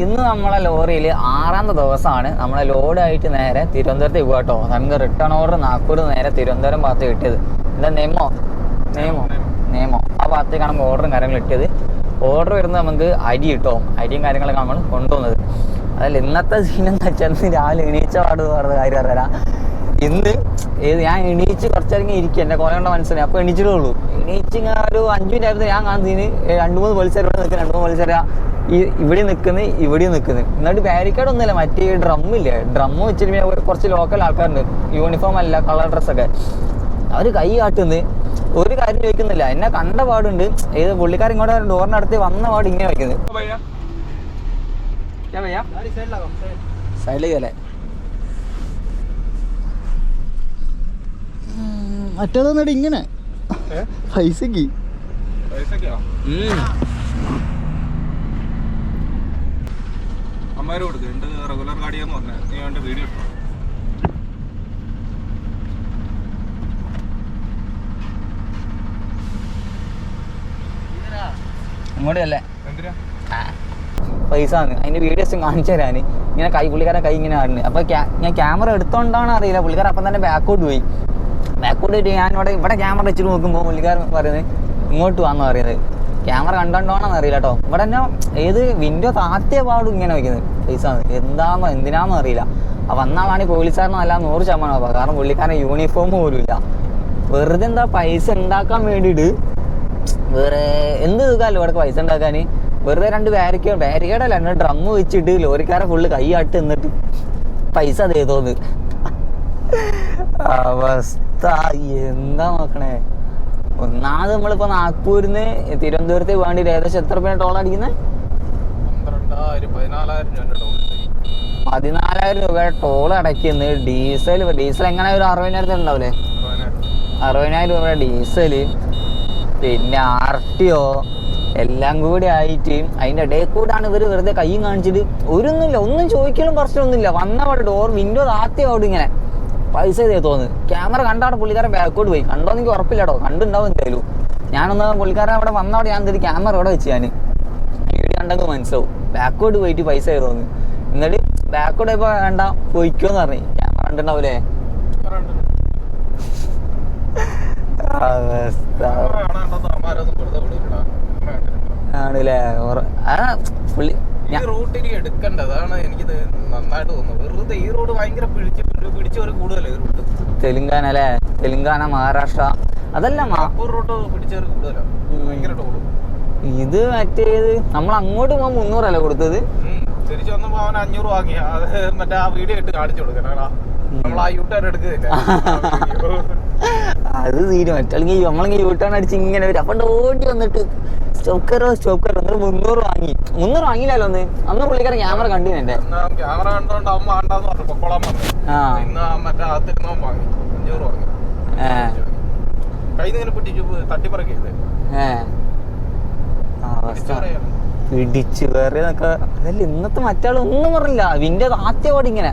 ഇന്ന് നമ്മളെ ലോറിയിൽ ആറാമത്തെ ദിവസമാണ്. നമ്മളെ ലോഡായിട്ട് നേരെ തിരുവനന്തപുരത്ത് പോകുക കേട്ടോ നമുക്ക് റിട്ടേൺ ഓർഡർ നാഗ്പൂർ നേരെ തിരുവനന്തപുരം ഭാഗത്ത് കിട്ടിയത്. എന്താ നെയ്മോ? നെയ്മോ? നെയ്മോ. ആ ഭാഗത്തേക്കാണ് നമുക്ക് ഓർഡറും കാര്യങ്ങളും കിട്ടിയത്. ഓർഡർ വരുന്നത് നമുക്ക് അരി കിട്ടോ അരിയും കാര്യങ്ങളൊക്കെ നമ്മൾ കൊണ്ടുപോകുന്നത് അതല്ല ഇന്നത്തെ സീൻ എന്ന് വെച്ചാൽ രാവിലെ എണീച്ച പാട് പറഞ്ഞ കാര്യം അറിയാം ഇന്ന് ഏത് ഞാൻ എണീച്ച് കുറച്ചിറങ്ങി ഇരിക്കും. എന്റെ കോലണ്ട മനസ്സിലായി. അപ്പോൾ എണീച്ചിട്ടേ ഉള്ളൂ. എണീച്ച് ഇങ്ങനെ ഒരു അഞ്ച് മിനിറ്റ് ആയപ്പോൾ ഞാൻ കാണുന്നതിന് രണ്ട് മൂന്ന് പോലീസുകാർ ഇവിടെ നിൽക്കുന്നത് രണ്ട് മൂന്ന് പോലീസുകാർ ഈ ഇവിടെ നിൽക്കുന്നത് ഇവിടെ നിൽക്കുന്നത് എന്നിട്ട് ബാരിക്കേഡ് ഒന്നുമില്ല മറ്റേ ഡ്രമ്മില്ലേ ഡ്രം വെച്ചിട്ട് കുറച്ച് ലോക്കൽ ആൾക്കാരുണ്ട്. യൂണിഫോം അല്ല കളർ ഡ്രസ്സൊക്കെ അവർ കൈ കാട്ടുന്നത് ഒരു കാര്യം ചോദിക്കുന്നില്ല. എന്നെ കണ്ട പാടുണ്ട്. ഏത് പുള്ളിക്കാരൻ ഇങ്ങോട്ട് ഡോറിനടുത്ത് വന്ന പാട് ഇങ്ങനെ വയ്ക്കുന്നത് സൈഡിലേക്ക് അല്ലേ മറ്റേതെന്നിട്ട് ഇങ്ങനെ? പൈസക്ക്. അമ്മമാര് കൊടുക്കും. രണ്ട് റെഗുലർ ഗാഡിയാന്ന് പറഞ്ഞ. നീ അവന്റെ വീഡിയോ ഇട്ടു. പൈസ പൈസ അതിന്റെ വീഡിയോസ് കാണിച്ചു തരാൻ ഇങ്ങനെ കൈ പുള്ളിക്കാരൻ കൈ ഇങ്ങനെ ആടുന്നത് അപ്പൊ ഞാൻ ക്യാമറ എടുത്തോണ്ടാണ് അറിയില്ല. പുള്ളിക്കാരൻ അപ്പം തന്നെ ബാക്കോട്ട് പോയി. ബാക്കോട്ട് പോയിട്ട് ഞാൻ ഇവിടെ ഇവിടെ ക്യാമറ വെച്ചിട്ട് നോക്കുമ്പോൾ പുള്ളിക്കാരൻ പറയുന്നത് ഇങ്ങോട്ട് വന്നു പറയുന്നത്. ക്യാമറ കണ്ടോണ്ടോണെന്ന് അറിയില്ല കേട്ടോ ഇവിടെ തന്നെ ഏത് വിൻഡോ താത്തിയ പാടും ഇങ്ങനെ വയ്ക്കുന്നത് പൈസ എന്താണെന്നോ എന്തിനാണെന്നോ അറിയില്ല. ആ വന്നാളാണ് പോലീസുകാരനോ അല്ല നൂറ് ശതമാനം അപ്പം കാരണം പുള്ളിക്കാരൻ യൂണിഫോം പോലും ഇല്ല. വെറുതെ എന്താ പൈസ ഉണ്ടാക്കാൻ വേണ്ടിയിട്ട് വേറെ എന്ത് സുഖമല്ലോ ഇവിടെ പൈസ ഉണ്ടാക്കാൻ വെറുതെ രണ്ട് ബാരിക്കേഡ് അല്ല രണ്ട് ഡ്രമ്മ് വെച്ചിട്ട് ലോറിക്കാരെ ഫുള്ള് കൈയാട്ട് നിന്നിട്ട് പൈസ ചെയ്തോന്ന് അവസ്ഥ എന്താ നോക്കണേ? ഒന്നാമത് നമ്മളിപ്പോ നാഗ്പൂരിന്ന് തിരുവനന്തപുരത്തേക്ക് വേണ്ടി ഏകദേശം എത്ര രൂപയാണ് ടോൾ അടിക്കുന്നത് പതിനാലായിരം രൂപ ടോൾ അടയ്ക്കുന്നത് ഡീസൽ ഡീസൽ എങ്ങനെ ഒരു അറുപതിനായിരത്തി ഉണ്ടാവില്ലേ അറുപതിനായിരം. രൂപ ഡീസൽ പിന്നെ ആർ ടി ഒ എല്ലാം കൂടി ആയിട്ട് അതിന്റെ ഇടയിൽ കൂടാണ് ഇവർ വെറുതെ കൈയും കാണിച്ചിട്ട് ഒരൊന്നുമില്ല ഒന്നും ചോദിക്കലും പ്രശ്നമൊന്നുമില്ല വന്ന അവിടെ ഡോർ വിൻഡോ താത്തി അവിടെ ഇങ്ങനെ. പൈസ ചെയ്തേ തോന്നുന്നു ക്യാമറ കണ്ടാണ് പുള്ളിക്കാരൻ ബാക്കോട്ട് പോയി. കണ്ടോ എനിക്ക് ഉറപ്പില്ലട്ടോ. കണ്ടുണ്ടാവും എന്തായാലും. ഞാനൊന്ന് പുള്ളിക്കാരൻ അവിടെ വന്നവിടെ ഞാൻ എന്തൊരു ക്യാമറ അവിടെ വെച്ച് ഞാൻ വീഡിയോ കണ്ടെങ്കിൽ മനസ്സിലാവും. ബാക്കോട്ട് പോയിട്ട് പൈസ തോന്നുന്നു എന്നിട്ട് ബാക്കോട്ട് പോയപ്പോൾ വേണ്ട പോയിക്കോന്ന് പറഞ്ഞു. ക്യാമറ വിടില്ലടാ. ആണല്ലേ? ആ പുള്ളി ഈ എടുക്കേണ്ടതാണ് എനിക്ക് നന്നായിട്ട് തോന്നുന്നത്. വെറുതെ ഈ റോഡ് ഭയങ്കര പിടിച്ച് പിടിച്ചവര് കൂടുതലേ ഈ റൂട്ട്? തെലുങ്കാന അല്ലേ? തെലുങ്കാന മഹാരാഷ്ട്ര അതല്ല മാ നാഗ്പൂർ റൂട്ട് കൂടുതലാണ്. ഭയങ്കര ടോൾ. ഇത് മറ്റേത് നമ്മൾ അങ്ങോട്ട് പോകാൻ മുന്നൂറല്ലേ കൊടുത്തത്? തിരിച്ചു വന്നപ്പോ അവൻ അഞ്ഞൂറ് വാങ്ങി. അത് മറ്റേ ആ വീഡിയോ ഇട്ട് കാണിച്ചു നമ്മൾ ആ യൂട്ടേൺ എടുക്കുന്നില്ല അത് തീരും. മറ്റല്ലെങ്കിൽ നമ്മളെങ്കിൽ യൂട്ടേൺ അടിച്ച് ഇങ്ങനെ വരും. അപ്പം ഓടി വന്നിട്ട് സ്റ്റോക്കറോ സ്റ്റോക്കറോ എന്നിട്ട് മുന്നൂറ് വാങ്ങി. മുന്നൂറ് വാങ്ങിയില്ലല്ലോ ഒന്ന് അന്ന് പുള്ളിക്കാരൻ ക്യാമറ കണ്ടു എന്റെ. ക്യാമറ കണ്ടോണ്ട് അമ്മ വേണ്ടാന്ന് പറഞ്ഞു. പൊക്കോളാൻ പറഞ്ഞു. ആ. ഇന്ന് മറ്റേ അകത്തിരുന്നവൻ വാങ്ങി. അഞ്ഞൂറ് വാങ്ങി. ഏ. കയ്യിൽ നിന്ന് ഇങ്ങനെ പിടിച്ചു തട്ടിപ്പറക്കിയത് ഏ. അവസ്ഥ പിടിച്ച് വേറെ എന്നൊക്കെ അതല്ല ഇന്നത്തെ മറ്റാൾ ഒന്നും പറഞ്ഞില്ല. വിന്റെ ആദ്യപാട് ഇങ്ങനെ.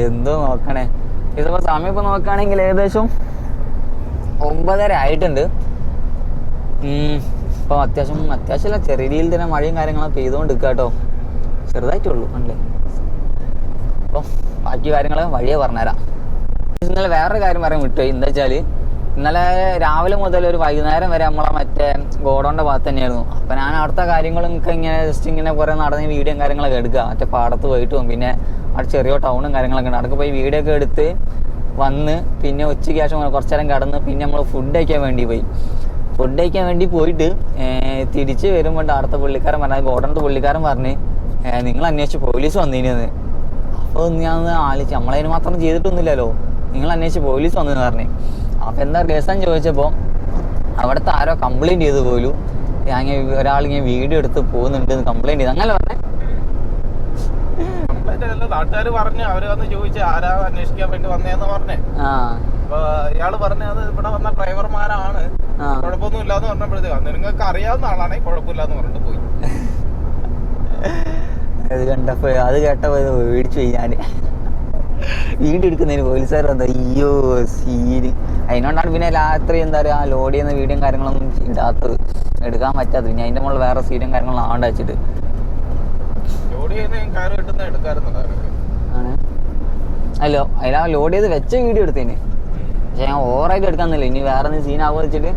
എന്തോ നോക്കണേ. ഇതിപ്പോ സമയം ഇപ്പൊ നോക്കുകയാണെങ്കിൽ ഏകദേശം ഒമ്പതര ആയിട്ടുണ്ട്. ഉം, ഇപ്പൊ അത്യാവശ്യം അത്യാവശ്യമല്ല ചെറിയ രീതിയിൽ തന്നെ മഴയും കാര്യങ്ങളൊക്കെ പെയ്തുകൊണ്ട് നിൽക്കുക കേട്ടോ. ചെറുതായിട്ടുള്ളൂ അല്ലേ? അപ്പം ബാക്കി കാര്യങ്ങളൊക്കെ വഴിയെ പറഞ്ഞുതരാം. ഇന്നലെ വേറൊരു കാര്യം പറയാൻ വിട്ടുപോയി എന്താ വെച്ചാൽ ഇന്നലെ രാവിലെ മുതൽ ഒരു വൈകുന്നേരം വരെ നമ്മളെ മറ്റേ ഗോഡൗണിന്റെ ഭാഗത്ത് തന്നെയായിരുന്നു. അപ്പം ഞാൻ അടുത്ത കാര്യങ്ങളും ഒക്കെ ഇങ്ങനെ ജസ്റ്റ് ഇങ്ങനെ കുറേ നടന്ന് വീഡിയോയും കാര്യങ്ങളൊക്കെ എടുക്കുക. മറ്റേ പാടത്ത് പോയിട്ടും പിന്നെ അവിടെ ചെറിയ ടൗണും കാര്യങ്ങളൊക്കെ ഉണ്ട്. അവിടെയൊക്കെ പോയി വീഡിയോ ഒക്കെ എടുത്ത് വന്ന് പിന്നെ ഉച്ചയ്ക്ക് ശേഷം കുറച്ച് നേരം കടന്ന് പിന്നെ നമ്മൾ ഫുഡ് കഴിക്കാൻ വേണ്ടി പോയി. ഫുഡ് കഴിക്കാൻ വേണ്ടി പോയിട്ട് തിരിച്ച് വരുമ്പോൾ അടുത്ത പുള്ളിക്കാരൻ പറഞ്ഞ ഗോഡൗണിന്റെ പുള്ളിക്കാരൻ പറഞ്ഞ് നിങ്ങൾ അന്വേഷിച്ച് പോലീസ് വന്നിരുന്നത് അപ്പോൾ ഞാൻ ആലോചിച്ചു ആലോചിച്ച് നമ്മളതിന് മാത്രം ചെയ്തിട്ടൊന്നുമില്ലല്ലോ. നിങ്ങൾ അന്വേഷിച്ച് പോലീസ് വന്നെന്ന് പറഞ്ഞു. അപ്പോൾ എന്താ കേസാൻ ചോദിച്ചപ്പോൾ അവിടുത്തെ ആരോ കംപ്ലൈന്റ് ചെയ്ത് പോലും ഞാൻ ഒരാൾ ഇങ്ങനെ വീഡിയോ എടുത്ത് പോകുന്നുണ്ട് കംപ്ലൈന്റ് ചെയ്ത്. അങ്ങനെ പറഞ്ഞേ. നാട്ടുകാർ പറഞ്ഞു അവർ വന്ന് ചോദിച്ചു ആരാ അന്വേഷിക്കാൻ വേണ്ടി വന്നേന്ന് പറഞ്ഞേ. ആ. അപ്പൊ ഇയാൾ പറഞ്ഞത് ഇവിടെ വന്ന ഡ്രൈവർമാരാണ്. കുഴപ്പമൊന്നും ഇല്ലാന്ന് പറഞ്ഞപ്പോഴത്തേക്ക് നിങ്ങൾക്ക് അറിയാവുന്ന ആളാണെങ്കിൽ കുഴപ്പമില്ലാന്ന് പറഞ്ഞിട്ട് പോയി. അത് കണ്ടപ്പോ അത് കേട്ടപ്പോ മേടിച്ചു പോയി ഞാൻ വീട് എടുക്കുന്നതിന് പോലീസുകാർ എന്താ അയ്യോ സീന് അതിനോണ്ടാണ് പിന്നെ രാത്രി എന്താ പറയുക ലോഡ് ചെയ്യുന്ന വീഡിയോയും കാര്യങ്ങളൊന്നും ഇടാത്തത് എടുക്കാൻ പറ്റാത്തത്. പിന്നെ അതിന്റെ മുകളിൽ വേറെ സീനും കാര്യങ്ങളും ആണ്ട് വെച്ചിട്ട്. അല്ലോ അതിലാ ലോഡ് ചെയ്ത് വെച്ച വീഡിയോ എടുത്തേന് പക്ഷെ ഞാൻ ഓവറായിട്ട് എടുക്കാന്നില്ല ഇനി വേറെ എന്തെങ്കിലും സീൻ ആവുക വെച്ചിട്ട്.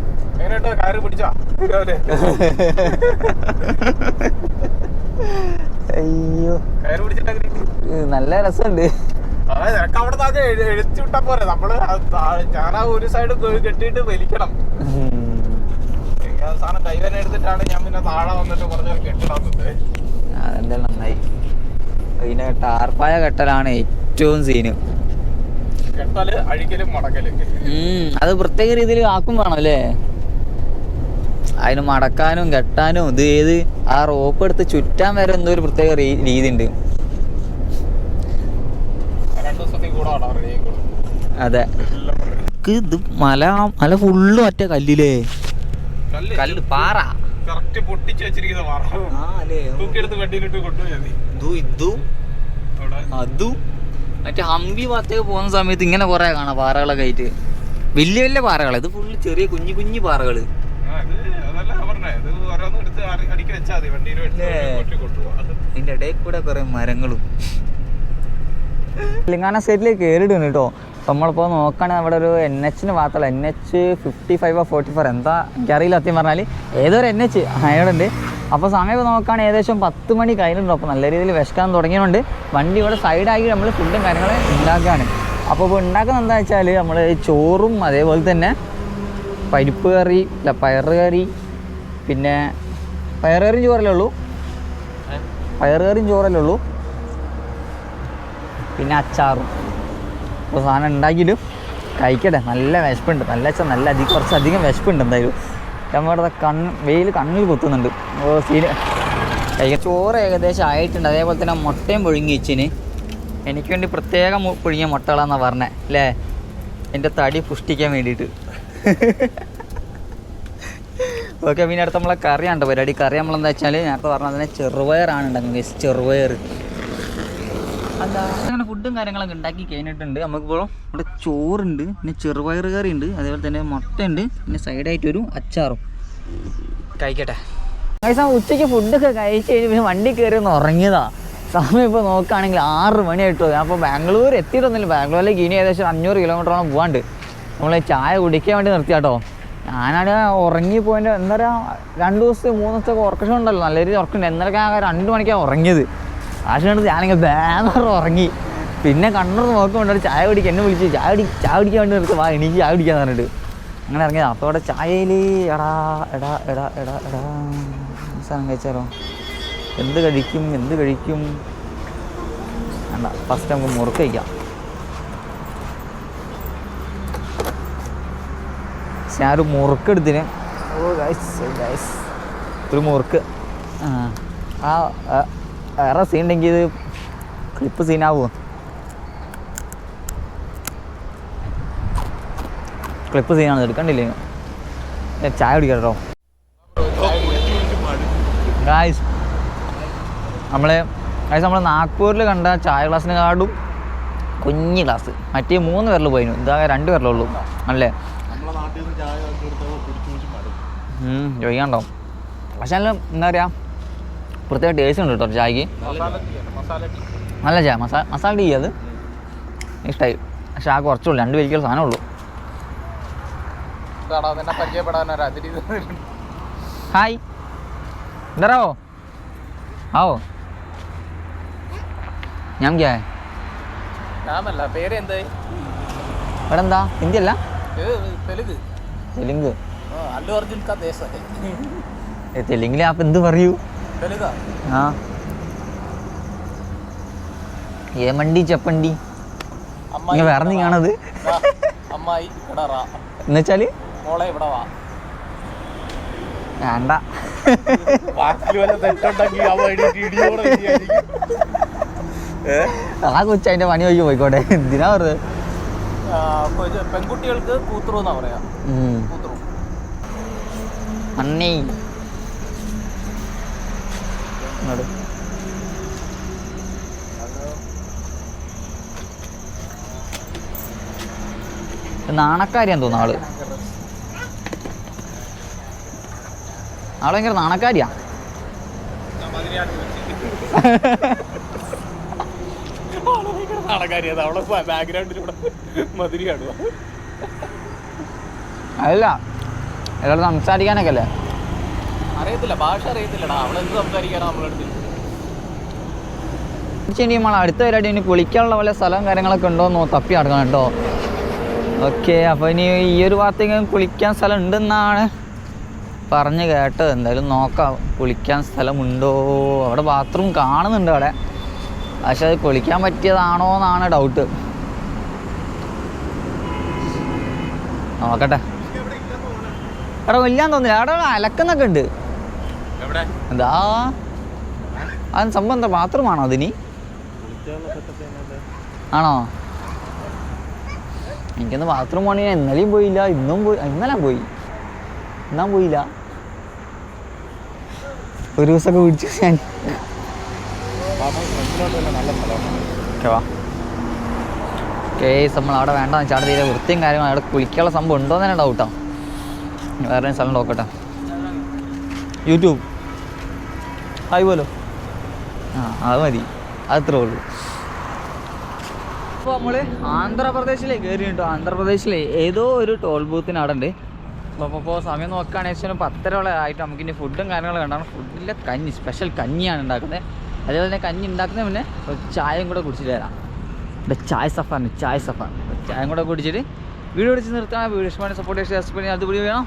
അയ്യോ. നല്ല രസമുണ്ട്. നിനക്ക് അവിടെ പോരെ. നമ്മൾ ഞാൻ ആ ഒരു സൈഡ് കെട്ടിയിട്ട് വലിക്കണം. കൈവനെ എടുത്തിട്ടാണ് ഞാൻ പിന്നെ താഴെ വന്നിട്ട് കുറച്ച് കെട്ടിടാത്തത്. അതെന്തായാലും നന്നായി. പിന്നെ ടാർപ്പായ കെട്ടലാണ് ഏറ്റവും സീന് അത് പ്രത്യേക രീതിയിൽ ആക്കും വേണം അല്ലേ? അതിന് മടക്കാനും കെട്ടാനും ഇത് ഏത് ആ റോപ്പ് എടുത്ത് ചുറ്റാൻ വരെ എന്തോ ഒരു പ്രത്യേക രീതി ഉണ്ട്. അതെ ഇത് മല മല ഫുള്ള് മറ്റേ കല്ലിലേ? കല്ല്. പാറ. കറക്റ്റ് പൊട്ടിച്ച് വെച്ചിരിക്കുന്ന പാറ. തൂക്കിയെടുത്ത് കൊണ്ടുപോയി അവിടെ. അതും. മറ്റേ ഹംപി ഭാഗത്തേക്ക് പോകുന്ന സമയത്ത് ഇങ്ങനെ കുറെ കാണാം പാറകളൊക്കെ ആയിട്ട്. വലിയ വലിയ പാറകൾ ഇത് ഫുള്ള് ചെറിയ കുഞ്ഞു കുഞ്ഞു പാറകൾ ആ, ഇത് അതല്ല ഞാൻ ഇത് ഓരോന്നും എടുത്ത് അടി- അടിക്കി വെച്ചാൽ മതി. വെട്ടി കൊണ്ടുപോകാം അതിന്റെ ഇടയിൽ കൂടെ കുറെ മരങ്ങളും. തെലങ്കാന സ്റ്റേറ്റിലേക്ക് കയറിയിട്ടുണ്ട് കേട്ടോ നമ്മളിപ്പോൾ നോക്കുകയാണെങ്കിൽ നമ്മുടെ ഒരു എൻ എച്ചിന് ഭാഗത്തുള്ള N H fifty five forty four എന്താ എനിക്കറിയില്ല സത്യം പറഞ്ഞാൽ ഏതൊരു എൻ എച്ച് അയാളുണ്ട്. അപ്പോൾ സമയം നോക്കുകയാണ് ഏകദേശം പത്ത് മണി കഴിഞ്ഞിട്ടുണ്ട്. അപ്പോൾ നല്ല രീതിയിൽ വിശക്കാൻ തുടങ്ങിയതുകൊണ്ട് വണ്ടി ഇവിടെ സൈഡാക്കി നമ്മൾ ഫുഡും കാര്യങ്ങളും ഉണ്ടാക്കുകയാണ്. അപ്പോൾ ഇപ്പോൾ ഉണ്ടാക്കുന്നത് എന്താ വെച്ചാൽ നമ്മൾ ചോറും അതേപോലെ തന്നെ പരിപ്പ് കറി അല്ല പയറ് കറി പിന്നെ പയറ് കറിയും ചോറല്ലേ ഉള്ളൂ? പയറ് കറിയും ചോറല്ലേ ഉള്ളൂ? പിന്നെ അച്ചാറും. അപ്പോൾ സാധനം ഉണ്ടാക്കിയിട്ട് കഴിക്കട്ടെ. നല്ല വിശപ്പുണ്ട്. നല്ല വെച്ചാൽ നല്ല അധികം കുറച്ചധികം വിശപ്പുണ്ട് എന്തായാലും. നമ്മുടെ കണ്ണ് വെയിൽ കണ്ണിൽ കുത്തുന്നുണ്ട്. ഓ സീന് ചോറ് ഏകദേശം ആയിട്ടുണ്ട്. അതേപോലെ തന്നെ മുട്ടയും പുഴുങ്ങി വെച്ചിന്. എനിക്ക് വേണ്ടി പ്രത്യേകം പുഴുങ്ങിയ മുട്ടകളാണെന്നാണ് പറഞ്ഞത് അല്ലേ? എന്റെ തടി പുഷ്ടിക്കാൻ വേണ്ടിയിട്ട്. ഓക്കെ പിന്നെ അടുത്ത നമ്മളെ കറിയാണ് പരിപാടി? കറി നമ്മളെന്താ വെച്ചാൽ നേരത്തെ പറഞ്ഞ തന്നെ ചെറുപയറാണ് ഉണ്ടാക്കുന്നത് ചെറുപയർ അങ്ങനെ ഫുഡും കാര്യങ്ങളൊക്കെ ഉണ്ടാക്കി കഴിഞ്ഞിട്ടുണ്ട്. നമുക്കിപ്പോൾ ഇവിടെ ചോറുണ്ട് പിന്നെ ചെറുപയർ കറി ഉണ്ട് അതേപോലെ തന്നെ മുട്ട ഉണ്ട് പിന്നെ സൈഡായിട്ട് ഒരു അച്ചാറും. കഴിക്കട്ടെ. ഉച്ചയ്ക്ക് ഫുഡൊക്കെ കഴിച്ച് കഴിഞ്ഞ് പിന്നെ വണ്ടി കയറി ഒന്ന് ഉറങ്ങിയതാ. സമയം ഇപ്പോൾ നോക്കുകയാണെങ്കിൽ ആറ് മണിയായിട്ടോ. ഞാൻ അപ്പോൾ ബാംഗ്ലൂർ എത്തിയിട്ടൊന്നുമില്ല. ബാംഗ്ലൂരിലേക്ക് ഇനി ഏകദേശം അഞ്ഞൂറ് കിലോമീറ്ററോളം പോകാണ്ട് നമ്മൾ ചായ കുടിക്കാൻ വേണ്ടി നിർത്തിയാട്ടോ ഞാനാണ് ഉറങ്ങിപ്പോയിന്റെ എന്താ പറയുക രണ്ട് ദിവസത്തെ മൂന്ന് ദിവസത്തെ ഉറക്കം ഉണ്ടല്ലോ. നല്ല രീതിയിൽ ഉറക്കുന്നുണ്ട് എന്തൊക്കെയാണ് രണ്ട് മണിക്കാണ് ഉറങ്ങിയത്. ആശ കണ്ടത് ഞാനിങ്ങനെ ബാനർ ഉറങ്ങി. പിന്നെ കണ്ണൂർന്ന് നോക്കുമ്പോൾ ചായ കുടിക്കുക എന്നെ വിളിച്ച് ചായ കുടി ചായ കുടിക്കാൻ വേണ്ടി നിർത്തി. വാ എനിക്ക് ചായ കുടിക്കാൻ പറഞ്ഞിട്ട്. അങ്ങനെ ഇറങ്ങിയത്. അപ്പോൾ അവിടെ ചായയിൽ എടാ എടാ എടാ എടാ എടാ. സാധനം കഴിച്ചാലോ? എന്ത് കഴിക്കും എന്ത് കഴിക്കും? വേണ്ട ഫസ്റ്റ് നമുക്ക് മുറുക്ക് കഴിക്കാം. ഞാൻ ഒരു മുറുക്ക് എടുത്തിന്. ഓ ഗൈസ് ഗൈസ് ഒരു മുറുക്ക്. ആ, വേറെ സീൻ ഉണ്ടെങ്കിൽ ഇത് ക്ലിപ്പ് സീനാവുമോ ക്ലിപ്പ് സീനാണ് എടുക്കണ്ടില്ലേ ചായ കുടിക്കട്ടോ കേട്ടോ. ഗായ്സ് നമ്മളെ ഗായ്സ് നമ്മൾ നാഗ്പൂരിൽ കണ്ട ചായ ഗ്ലാസ്സിനെക്കാളും കുഞ്ഞ് ഗ്ലാസ്. മറ്റേ മൂന്ന് പേരിൽ പോയിനു. ഇതാ രണ്ട് പേരിലുള്ളൂ അല്ലേ? നമ്മളെ നാട്ടിൽ ചായ കൊടുത്തപ്പോൾ പിടിച്ചു പിടിച്ച് മടുക്കും ഉം, ചോദിക്കാണ്ടോ പക്ഷേ എന്താ പറയുക പ്രത്യേക ടേസ്റ്റ് ഉണ്ട് കേട്ടോ ചായക്ക്. നല്ല ചായ മസാല മസാല ടീ അത്. ഇഷ്ടമായി പക്ഷെ ആ കുറച്ചുള്ളൂ രണ്ട് പേരിക്കുള്ള സാധനം ഉള്ളൂ. ഹായ് ഇതറാവോ ആവോ? ഞാൻ ക്യാ ഇവിടെ എന്താ? ഹിന്ദി അല്ല തെലുങ്ക്. തെലുങ്ക്. തെലുങ്കിൽ അപ്പം എന്ത് പറയൂ? ഏമണ്ടി ചെപ്പണ്ടി. ഇങ്ങനെ വേറെ നീ കാണത് അമ്മായി എന്നുവെച്ചാൽ? മോളെ ഇവിടെ വാ. വേണ്ട. ആ കൊച്ചു അതിന്റെ പണി നോക്കി പോയിക്കോട്ടെ. എന്തിനാ വെറുതെ? പെൺകുട്ടികൾക്ക് കൂത്തുറു എന്നാ പറയാ. കൂത്തുറു അണ്ണേ. ഇങ്ങോട്ട്. നാണക്കാരിയാന്ന് തോന്നുന്നു ആൾ. ആൾ ഭയങ്കര നാണക്കാരിയാ. അല്ല എല്ലാവരും സംസാരിക്കാനൊക്കെ അല്ലേ? അറിയത്തില്ല ഭാഷ അറിയത്തില്ലടാ. അവളെന്ത് സംസാരിക്കാനാ നമ്മളെടുത്ത് നമ്മൾ അടുത്ത പരിപാടി ഇനി കുളിക്കാനുള്ള വല്ല സ്ഥലവും കാര്യങ്ങളൊക്കെ ഉണ്ടോ എന്ന് തപ്പി നടക്കണം കേട്ടോ. ഓക്കെ അപ്പോൾ ഇനി ഈ ഒരു ഭാഗത്തേക്ക് കുളിക്കാൻ സ്ഥലം ഉണ്ടെന്നാണ് പറഞ്ഞു കേട്ടത്. എന്തായാലും നോക്കാം കുളിക്കാൻ സ്ഥലമുണ്ടോ? അവിടെ ബാത്റൂം കാണുന്നുണ്ട് അവിടെ. പക്ഷെ അത് കുളിക്കാൻ പറ്റിയതാണോ എന്നാണ് ഡൗട്ട് നോക്കട്ടെ. എടാ ഇല്ലാന്ന് തോന്നില്ല അവിടെ അലക്കുന്നൊക്കെ ഉണ്ട്. എന്താ? അതിന് സംബന്ധം മാത്രമാണോ അതിനി? ആണോ? എനിക്കൊന്ന് ബാത്റൂം പോകണേ ഇന്നലെയും പോയില്ല ഇന്നും പോയി ഇന്നലെ പോയി. ഇന്നാൻ പോയില്ല. ഒരു ദിവസമൊക്കെ വിളിച്ചു ഞാൻ കേസ് നമ്മൾ അവിടെ വേണ്ട വെച്ചാൽ അവിടെ തീരെ വൃത്തിയും കാര്യങ്ങളും അവിടെ കുളിക്കാനുള്ള സംഭവം ഉണ്ടോ എന്ന് തന്നെ ഡൗട്ടാണ് വേറെ സ്ഥലം നോക്കട്ടെ. യൂട്യൂബ്. ഹായ് പോലോ ആ അത് മതി. അത്രേ ഉള്ളൂ. അപ്പോൾ നമ്മൾ ആന്ധ്രാപ്രദേശിലേ കയറി കേട്ടോ. ആന്ധ്രാപ്രദേശിലെ ഏതോ ഒരു ടോൾ ബൂത്തിന് അവിടെ ഉണ്ട് അപ്പോൾ അപ്പോൾ സമയം നോക്കുകയാണെങ്കിൽ വെച്ചാൽ ഒരു ആയിട്ട് ആയിട്ട് നമുക്കിനി ഫുഡും കാര്യങ്ങളും കണ്ടാണ് ഫുഡിലെ കഞ്ഞി സ്പെഷ്യൽ കഞ്ഞിയാണ് ഉണ്ടാക്കുന്നത്. അതേപോലെ തന്നെ കഞ്ഞി ഉണ്ടാക്കുന്ന പിന്നെ ചായയും കൂടെ കുടിച്ചിട്ട് തരാം ഇവിടെ ചായ സഫാണ് ചായ സഫാണ്. ചായയും കൂടെ കുടിച്ചിട്ട് വീഡിയോ പിടിച്ച് നിർത്താൻ വീഡിയോ ഇഷ്ടമാണ് സപ്പോർട്ട് ചെയ്യാൻ അതുപടി വേണം